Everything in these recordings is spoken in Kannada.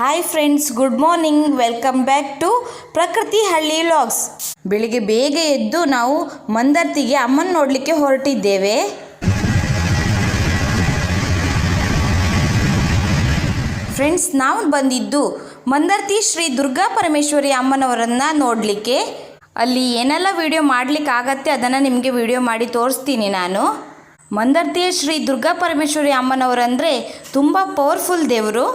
Hi friends good morning welcome back to Prakruthi Halli vlogs ಬೆಳಿಗ್ಗೆ ಬೇಗ ಎದ್ದು ನಾವು ಮಂದರ್ತಿಗೆ ಅಮ್ಮನ ನೋಡಲಿಕ್ಕೆ ಹೊರಟಿದ್ದೇವೆ. ಫ್ರೆಂಡ್ಸ್ ನಾವು ಬಂದಿದ್ದು ಮಂದರ್ತಿ ಶ್ರೀ ದುರ್ಗಾ ಪರಮೇಶ್ವರಿ ಅಮ್ಮನವರನ್ನು ನೋಡಲಿಕ್ಕೆ. ಅಲ್ಲಿ ಏನೆಲ್ಲ ವಿಡಿಯೋ ಮಾಡ್ಲಿಕ್ಕೆ ಆಗತ್ತೆ ಅದನ್ನು ನಿಮಗೆ ವಿಡಿಯೋ ಮಾಡಿ ತೋರಿಸ್ತೀನಿ ನಾನು. ಮಂದರ್ತಿಯ ಶ್ರೀ ದುರ್ಗಾ ಪರಮೇಶ್ವರಿ ಅಮ್ಮನವರಂದರೆ ತುಂಬ ಪವರ್ಫುಲ್ ದೇವರು.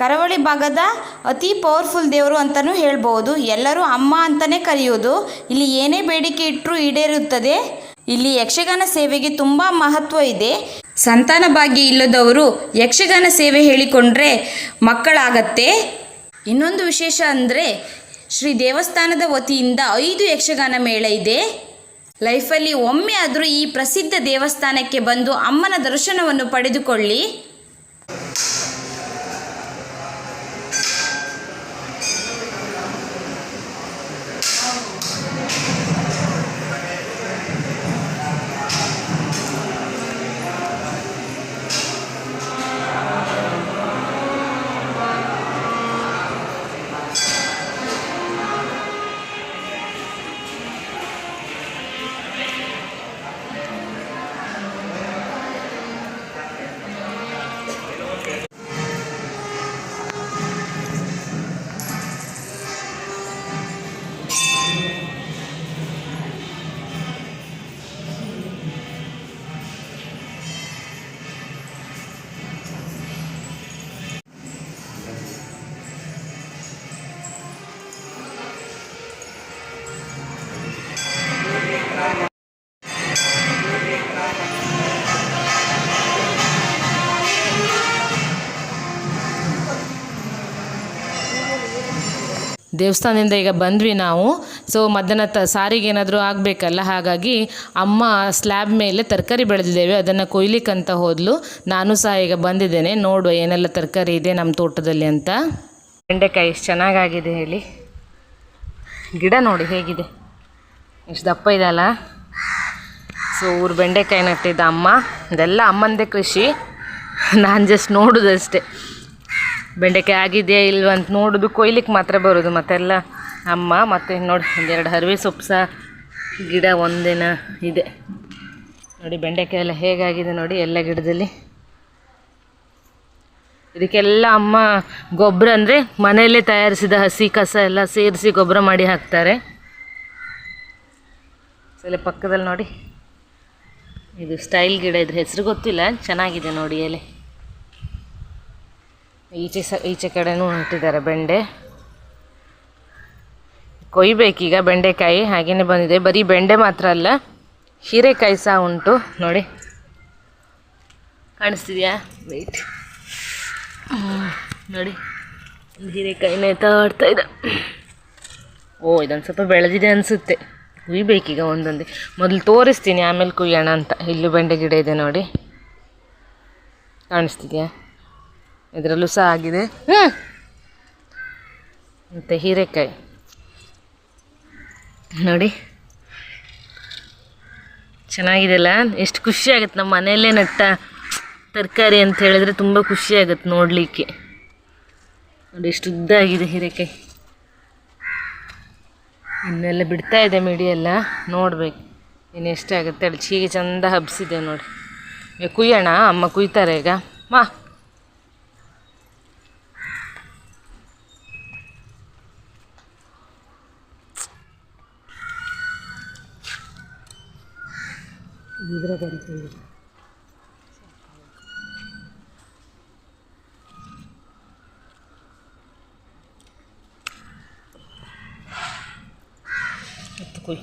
ಕರಾವಳಿ ಭಾಗದ ಅತಿ ಪವರ್ಫುಲ್ ದೇವರು ಅಂತಲೂ ಹೇಳ್ಬೋದು. ಎಲ್ಲರೂ ಅಮ್ಮ ಅಂತಲೇ ಕರೆಯೋದು ಇಲ್ಲಿ ಏನೇ ಬೇಡಿಕೆ ಇಟ್ಟರೂ ಈಡೇರುತ್ತದೆ. ಇಲ್ಲಿ ಯಕ್ಷಗಾನ ಸೇವೆಗೆ ತುಂಬ ಮಹತ್ವ ಇದೆ. ಸಂತಾನ ಭಾಗ್ಯ ಇಲ್ಲದವರು ಯಕ್ಷಗಾನ ಸೇವೆ ಹೇಳಿಕೊಂಡ್ರೆ ಮಕ್ಕಳಾಗತ್ತೆ. ಇನ್ನೊಂದು ವಿಶೇಷ ಅಂದರೆ ಶ್ರೀ ದೇವಸ್ಥಾನದ ವತಿಯಿಂದ ಐದು ಯಕ್ಷಗಾನ ಮೇಳ ಇದೆ. ಲೈಫಲ್ಲಿ ಒಮ್ಮೆ ಆದರೂ ಈ ಪ್ರಸಿದ್ಧ ದೇವಸ್ಥಾನಕ್ಕೆ ಬಂದು ಅಮ್ಮನ ದರ್ಶನವನ್ನು ಪಡೆದುಕೊಳ್ಳಿ. ದೇವಸ್ಥಾನದಿಂದ ಈಗ ಬಂದ್ವಿ ನಾವು. ಸೊ ಮಧ್ಯಾಹ್ನ ತ, ಸಾರಿಗೆ ಏನಾದರೂ ಆಗಬೇಕಲ್ಲ? ಹಾಗಾಗಿ ಅಮ್ಮ ಸ್ಲ್ಯಾಬ್ ಮೇಲೆ ತರಕಾರಿ ಬೆಳೆದಿದ್ದೇವೆ. ಅದನ್ನು ಕೊಯ್ಲಿಕ್ಕಂತ ಹೋದಲು. ನಾನು ಸಹ ಈಗ ಬಂದಿದ್ದೇನೆ. ನೋಡುವ ಏನೆಲ್ಲ ತರಕಾರಿ ಇದೆ ನಮ್ಮ ತೋಟದಲ್ಲಿ ಅಂತ. ಬೆಂಡೆಕಾಯಿ ಎಷ್ಟು ಚೆನ್ನಾಗಾಗಿದೆ ಹೇಳಿ. ಗಿಡ ನೋಡಿ ಹೇಗಿದೆ. ಎಷ್ಟು ದಪ್ಪ ಇದೆ ಅಲ್ಲ? ಸೊ ಊರು ಬೆಂಡೆಕಾಯಿ ನಟ್ಟಿದ್ದ ಅಮ್ಮ. ಇದೆಲ್ಲ ಅಮ್ಮಂದೇ ಕೃಷಿ. ನಾನು ಜಸ್ಟ್ ನೋಡೋದಷ್ಟೇ. ಬೆಂಡೆಕಾಯಿ ಆಗಿದೆಯಾ ಇಲ್ವಾ ಅಂತ ನೋಡೋದು ಕೊಯ್ಲಿಕ್ಕೆ ಮಾತ್ರ ಬರೋದು ಮತ್ತೆಲ್ಲ. ಅಮ್ಮ ಮತ್ತು ನೋಡಿ, ಒಂದೆರಡು ಹರಿವೆ ಸೊಪ್ಪು ಸಹ ಗಿಡ ಒಂದಿನ ಇದೆ. ನೋಡಿ ಬೆಂಡೆಕಾಯಿ ಎಲ್ಲ ಹೇಗಾಗಿದೆ ನೋಡಿ ಎಲ್ಲ ಗಿಡದಲ್ಲಿ. ಇದಕ್ಕೆಲ್ಲ ಅಮ್ಮ ಗೊಬ್ಬರ ಅಂದರೆ ಮನೆಯಲ್ಲೇ ತಯಾರಿಸಿದ ಹಸಿ ಕಸ ಎಲ್ಲ ಸೇರಿಸಿ ಗೊಬ್ಬರ ಮಾಡಿ ಹಾಕ್ತಾರೆ. ಸಲ ಪಕ್ಕದಲ್ಲಿ ನೋಡಿ. ಇದು ಸ್ಟೈಲ್ ಗಿಡ ಇದ್ರ ಹೆಸರು ಗೊತ್ತಿಲ್ಲ, ಚೆನ್ನಾಗಿದೆ ನೋಡಿ ಎಲೆ. ಈಚೆ ಸ, ಈಚೆ ಕಡೆನೂ ಹೊಂಟಿದ್ದಾರೆ ಬೆಂಡೆ. ಕೊಯ್ಬೇಕೀಗ ಬೆಂಡೆಕಾಯಿ, ಹಾಗೇನೆ ಬಂದಿದೆ. ಬರೀ ಬೆಂಡೆ ಮಾತ್ರ ಅಲ್ಲ, ಹೀರೆಕಾಯಿ ಸಹ ಉಂಟು. ನೋಡಿ. ಕಾಣಿಸ್ತಿದ್ಯಾ? ವೆಯ್ಟ್ ನೋಡಿ. ಒಂದು ಹೀರೆಕಾಯಿ ನೇತಾಡ್ತಾ ಇದೆ. ಓ, ಇದೊಂದು ಸ್ವಲ್ಪ ಬೆಳೆದಿದೆ ಅನಿಸುತ್ತೆ. ಕುಯ್ಬೇಕೀಗ ಒಂದೊಂದೇ. ಮೊದಲು ತೋರಿಸ್ತೀನಿ, ಆಮೇಲೆ ಕುಯ್ಯೋಣ ಅಂತ. ಇಲ್ಲೂ ಬೆಂಡೆ ಗಿಡ ಇದೆ ನೋಡಿ. ಕಾಣಿಸ್ತಿದ್ಯಾ? ಇದರಲ್ಲೂ ಸಹ ಆಗಿದೆ. ಮತ್ತು ಹೀರೆಕಾಯಿ. ನೋಡಿ. ಚೆನ್ನಾಗಿದೆಲ್ಲ. ಎಷ್ಟು ಖುಷಿ ಆಗುತ್ತೆ ನಮ್ಮ ಮನೆಯಲ್ಲೇ ನಟ್ಟ ತರಕಾರಿ ಅಂತ ಹೇಳಿದ್ರೆ ತುಂಬ ಖುಷಿ ಆಗುತ್ತೆ ನೋಡಲಿಕ್ಕೆ. ನೋಡಿ ಎಷ್ಟು ಉದ್ದ ಆಗಿದೆ ಹೀರೆಕಾಯಿ. ಇನ್ನೆಲ್ಲ ಬಿಡ್ತಾ ಇದೆ ಮಿಡಿ ಎಲ್ಲ ನೋಡ್ಬೇಕು. ಇನ್ನು ಎಷ್ಟಾಗುತ್ತೆ ಅಲ್ಲಿ ಚೀಗೆ ಚಂದ ಹಬ್ಸಿದೆ ನೋಡಿ. ಈಗ ಕುಯ್ಯೋಣ. ಅಮ್ಮ ಕುಯ್ತಾರೆ ಈಗ. ಮಾ. ಎತ್ತು ಕುಯ್.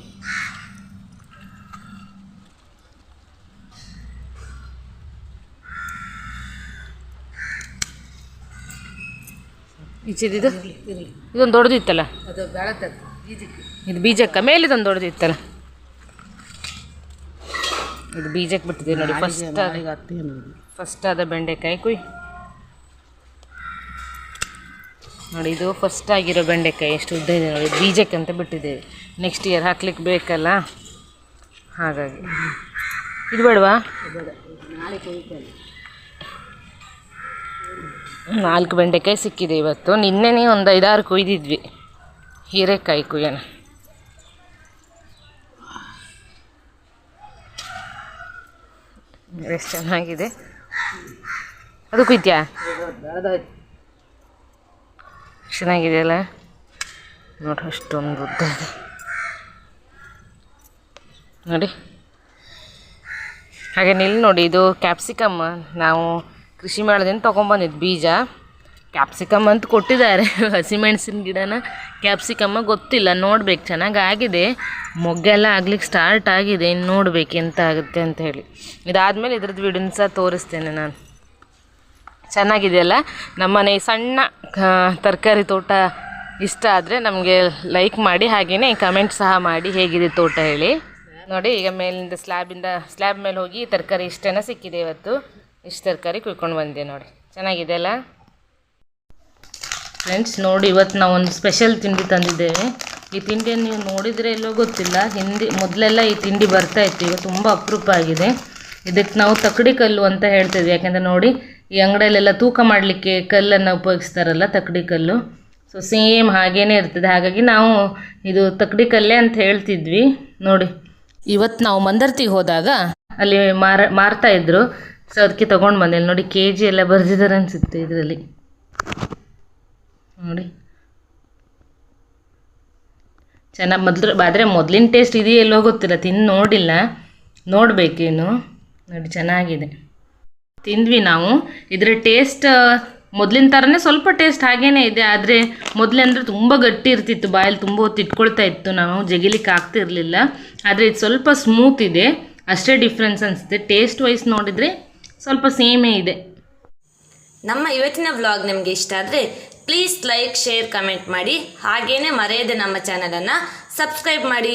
ಈಚಿದ್ದು ಇದೊಂದು ದೊಡ್ಡದಿತ್ತಲ್ಲ? ಇದು ಬೀಜಕ್ಕ ಮೇಲಿದೊಂದು ದೊಡ್ಡದಿತ್ತಲ್ಲ? ಇದು ಬೀಜಕ್ಕೆ ಬಿಟ್ಟಿದೆ ನೋಡಿ ಫಸ್ಟ್ ಫಸ್ಟ್ ಆದ ಬೆಂಡೆಕಾಯಿ ಕುಯ್. ನೋಡಿ ಇದು ಫಸ್ಟ್ ಆಗಿರೋ ಬೆಂಡೆಕಾಯಿ ಎಷ್ಟು ಉದ್ದ ಇದೆ ನೋಡಿ ಬೀಜಕ್ಕೆ ಅಂತ ಬಿಟ್ಟಿದ್ದೇವೆ. ನೆಕ್ಸ್ಟ್ ಇಯರ್ ಹಾಕ್ಲಿಕ್ಕೆ ಬೇಕಲ್ಲ? ಹಾಗಾಗಿ. ಇದು ಬೇಡವಾ? ನಾಲ್ಕು ಬೆಂಡೆಕಾಯಿ ಸಿಕ್ಕಿದೆ ಇವತ್ತು. ನಿನ್ನೆನೇ ಒಂದು ಐದಾರು ಕೊಯ್ದಿದ್ವಿ. ಹೀರೆಕಾಯಿ ಕುಯ್ಯೋಣ. ಎಷ್ಟು ಚೆನ್ನಾಗಿದೆ. ಅದು ಕುಯ್ತ್ಯಾ ಚೆನ್ನಾಗಿದೆಯಲ್ಲ? ನೋಡಿ, ಅಷ್ಟೊಂದು ಉದ್ದ ನೋಡಿ. ಹಾಗೆ ನಿಲ್ಲಿ ನೋಡಿ, ಇದು ಕ್ಯಾಪ್ಸಿಕಮ್ ನಾವು ಕೃಷಿ ಮೇಳದಿಂದ ತೊಗೊಂಬಂದಿದ್ದು ಬೀಜ. ಕ್ಯಾಪ್ಸಿಕಮ್ ಅಂತ ಕೊಟ್ಟಿದ್ದಾರೆ. ಹಸಿಮೆಣಸಿನ ಗಿಡನ ಕ್ಯಾಪ್ಸಿಕಮ್ಮ ಗೊತ್ತಿಲ್ಲ, ನೋಡ್ಬೇಕು. ಚೆನ್ನಾಗಿ ಆಗಿದೆ ಮೊಗ್ಗೆಲ್ಲ ಆಗ್ಲಿಕ್ಕೆ ಸ್ಟಾರ್ಟ್ ಆಗಿದೆ, ಇನ್ನು ನೋಡ್ಬೇಕು ಎಂತ ಆಗುತ್ತೆ ಅಂತ ಹೇಳಿ. ಇದಾದಮೇಲೆ ಇದ್ರದ್ದು ವಿಡಿಯೋನ ಸಹ ತೋರಿಸ್ತೇನೆ ನಾನು. ಚೆನ್ನಾಗಿದೆಯಲ್ಲ? ನಮ್ಮನೆ ಸಣ್ಣ ತರಕಾರಿ ತೋಟ ಇಷ್ಟ ಆದರೆ ನಮಗೆ ಲೈಕ್ ಮಾಡಿ ಹಾಗೆಯೇ ಕಮೆಂಟ್ ಸಹ ಮಾಡಿ ಹೇಗಿದೆ ತೋಟ ಹೇಳಿ. ನೋಡಿ, ಈಗ ಮೇಲಿಂದ ಸ್ಲ್ಯಾಬಿಂದ ಸ್ಲ್ಯಾಬ್ ಮೇಲೆ ಹೋಗಿ ತರಕಾರಿ ಇಷ್ಟೇನ ಸಿಕ್ಕಿದೆ ಇವತ್ತು. ಇಷ್ಟು ತರಕಾರಿ ಕುಯ್ಕೊಂಡು ಬಂದೆ ನೋಡಿ. ಚೆನ್ನಾಗಿದೆ ಅಲ್ಲ ಫ್ರೆಂಡ್ಸ್ ನೋಡಿ ಇವತ್ತು ನಾವು ಒಂದು ಸ್ಪೆಷಲ್ ತಿಂಡಿ ತಂದಿದ್ದೇವೆ. ಈ ತಿಂಡಿಯನ್ನು ನೀವು ನೋಡಿದರೆ ಎಲ್ಲೋ ಗೊತ್ತಿಲ್ಲ. ಹಿಂದಿ, ಮೊದಲೆಲ್ಲ ಈ ತಿಂಡಿ ಬರ್ತಾ ಇತ್ತು. ಈಗ ತುಂಬ ಅಪರೂಪ ಆಗಿದೆ. ಇದಕ್ಕೆ ನಾವು ತಕ್ಕಡಿ ಕಲ್ಲು ಅಂತ ಹೇಳ್ತಿದ್ವಿ ಯಾಕೆಂದರೆ ನೋಡಿ, ಈ ಅಂಗಡಿಯಲ್ಲೆಲ್ಲ ತೂಕ ಮಾಡಲಿಕ್ಕೆ ಕಲ್ಲನ್ನು ಉಪಯೋಗಿಸ್ತಾರಲ್ಲ ತಕ್ಕಡಿ ಕಲ್ಲು. ಸೊ ಸೇಮ್ ಹಾಗೇ ಇರ್ತದೆ. ಹಾಗಾಗಿ ನಾವು ಇದು ತಕ್ಕಡಿ ಕಲ್ಲೇ ಅಂತ ಹೇಳ್ತಿದ್ವಿ. ನೋಡಿ ಇವತ್ತು ನಾವು ಮಂದರ್ತಿಗೆ ಹೋದಾಗ ಅಲ್ಲಿ ಮಾರ, ಮಾರ್ತಾ ಇದ್ರು. ಸೊ ಅದಕ್ಕೆ ತೊಗೊಂಡು ಬಂದೆ. ನೋಡಿ ಕೆ ಜಿ ಎಲ್ಲ ಬರೆದಿದ್ದಾರೆ ಅನಿಸುತ್ತೆ ಇದರಲ್ಲಿ. ನೋಡಿ. ಚೆನ್ನಾಗಿ ಮೊದಲು ಆದರೆ ಮೊದಲಿನ ಟೇಸ್ಟ್ ಇದೆಯಲ್ಲೋ ಗೊತ್ತಿಲ್ಲ. ತಿಂದು ನೋಡಿಲ್ಲ. ನೋಡಬೇಕೇನು ನೋಡಿ, ಚೆನ್ನಾಗಿದೆ. ತಿಂದ್ವಿ ನಾವು. ಇದರ ಟೇಸ್ಟ್ ಮೊದಲಿನ ಥರನೇ ಸ್ವಲ್ಪ ಟೇಸ್ಟ್ ಹಾಗೇ ಇದೆ. ಆದರೆ ಮೊದಲೆಂದ್ರೆ ತುಂಬ ಗಟ್ಟಿ ಇರ್ತಿತ್ತು. ಬಾಯಲ್ಲಿ ತುಂಬ ಹೊತ್ತು ಇಟ್ಕೊಳ್ತಾ ಇತ್ತು ನಾವು. ಜಗಿಲಿಕ್ಕೆ ಆಗ್ತಿರಲಿಲ್ಲ. ಆದರೆ ಇದು ಸ್ವಲ್ಪ ಸ್ಮೂತ್ ಇದೆ. ಅಷ್ಟೇ ಡಿಫ್ರೆನ್ಸ್ ಅನಿಸುತ್ತೆ. ಟೇಸ್ಟ್ ವೈಸ್ ನೋಡಿದರೆ ಸ್ವಲ್ಪ ಸೇಮೇ ಇದೆ. ನಮ್ಮ ಇವತ್ತಿನ ವ್ಲಾಗ್ ನಿಮಗೆ ಇಷ್ಟ ಆದರೆ ಪ್ಲೀಸ್ ಲೈಕ್ ಶೇರ್ ಕಮೆಂಟ್ ಮಾಡಿ. ಹಾಗೇನೆ ಮರೆಯದೆ ನಮ್ಮ ಚಾನಲನ್ನು ಸಬ್ಸ್ಕ್ರೈಬ್ ಮಾಡಿ.